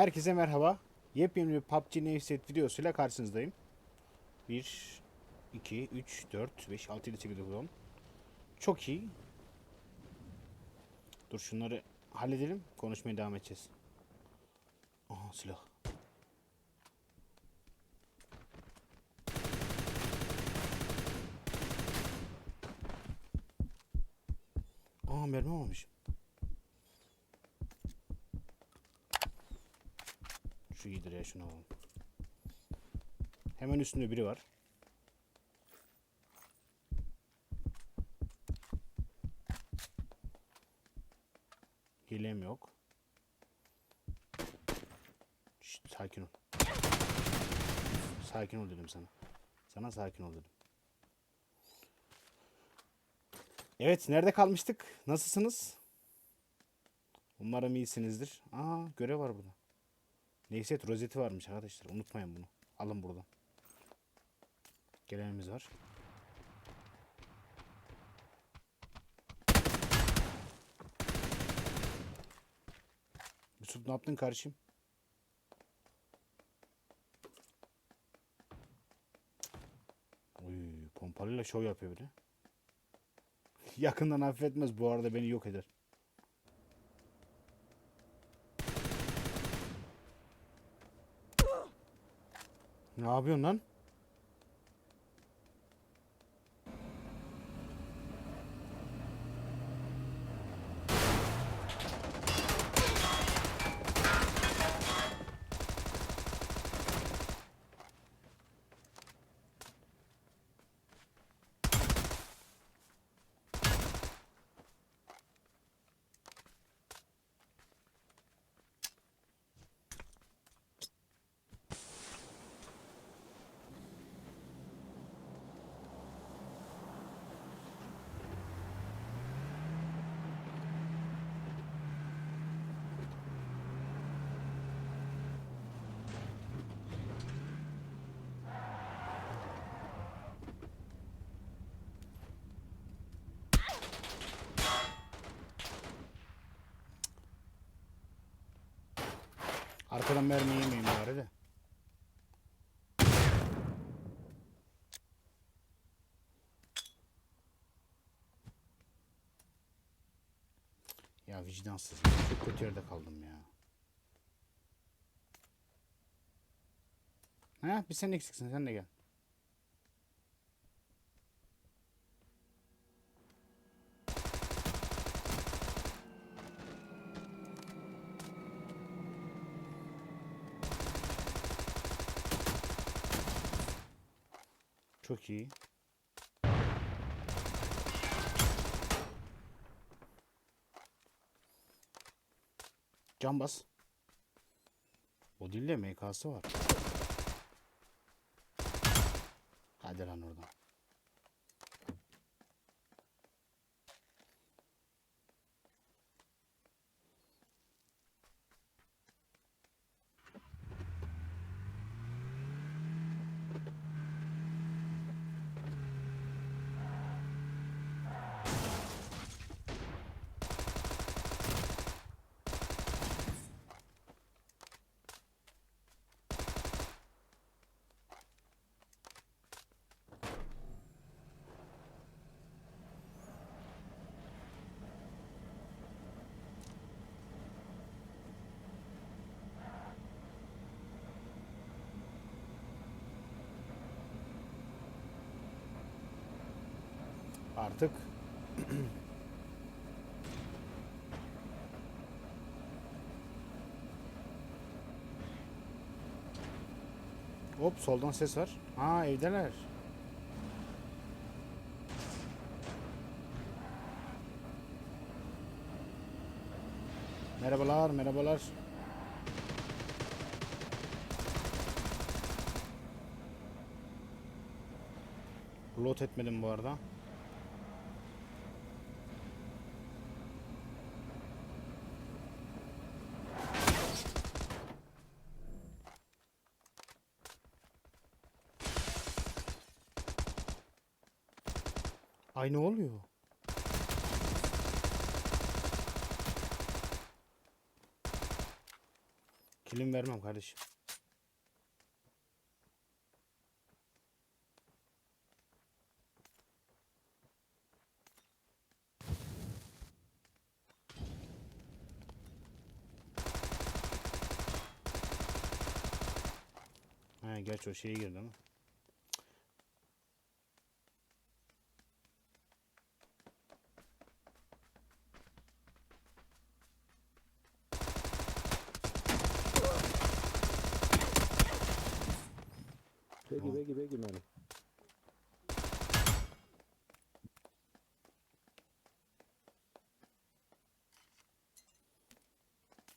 Herkese merhaba. Yepyeni bir PUBG Newset videosuyla karşınızdayım. 1, 2, 3, 4, 5, 6, 7, 8, 9, 10. Çok iyi. Dur şunları halledelim. Konuşmaya devam edeceğiz. Aha silah. Aa mermi almamışım. Şu iyidir ya şunu alalım. Hemen üstünde biri var. Hilem yok. Şşt, sakin ol. Sakin ol dedim sana. Sana sakin ol dedim. Evet, nerede kalmıştık? Nasılsınız? Umarım iyisinizdir. Aa, görev var burada. Neyse rozeti varmış arkadaşlar. Unutmayın bunu. Alın buradan. Gelenimiz var. Yusuf ne yaptın kardeşim? Oy, pompalıyla şov yapıyor biri. Yakından affetmez bu arada beni yok eder. Ne yapıyorsun lan? Arkadan mermi yemeyeyim bari de. Ya vicdansız. Çok kötü yerde kaldım ya. Ha, bir sen eksiksin. Sen de gel. Çok iyi. Can bas. O değil de MK'sı var. Hadi lan oradan. Artık Hop soldan ses var. Aa evdeler. Merhabalar, merhabalar. Loot etmedim bu arada. Ay ne oluyor? Kilim vermem kardeşim. Ha gerçi o şeye girdi ama. Peki peki Mani.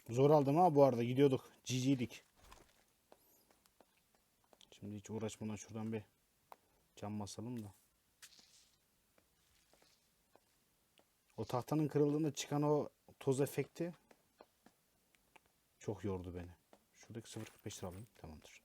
Zor aldım ama bu arada gidiyorduk. Ciciydik. Şimdi hiç uğraşmadan şuradan bir cam basalım da. O tahtanın kırıldığında çıkan o toz efekti çok yordu beni. Şuradaki 0.45 lira alayım. Tamamdır.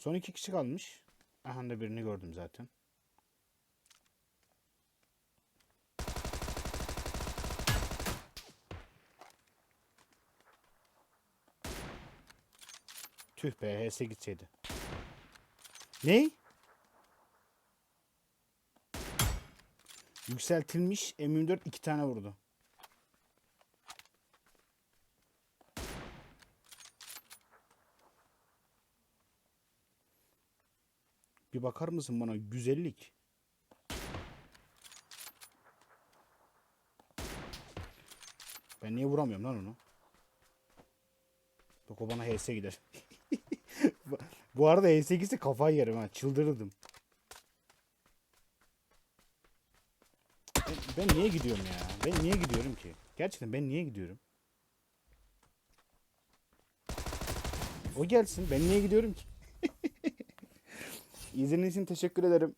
Son iki kişi kalmış. Aha da birini gördüm zaten. Tüh be HS gitseydi. Ney? Yükseltilmiş M24 iki tane vurdu. Bir bakar mısın bana güzellik? Ben niye vuramıyorum lan onu? Bak o bana HS gider. Bu- arada HS gitse kafayı yerim ha. Çıldırırdım. Ben niye gidiyorum ya? Ben niye gidiyorum ki? Gerçekten ben niye gidiyorum? O gelsin. Ben niye gidiyorum ki? İzlediğiniz için teşekkür ederim.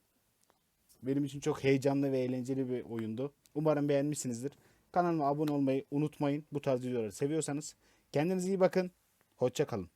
Benim için çok heyecanlı ve eğlenceli bir oyundu. Umarım beğenmişsinizdir. Kanalıma abone olmayı unutmayın. Bu tarz videoları seviyorsanız. Kendinize iyi bakın. Hoşça kalın.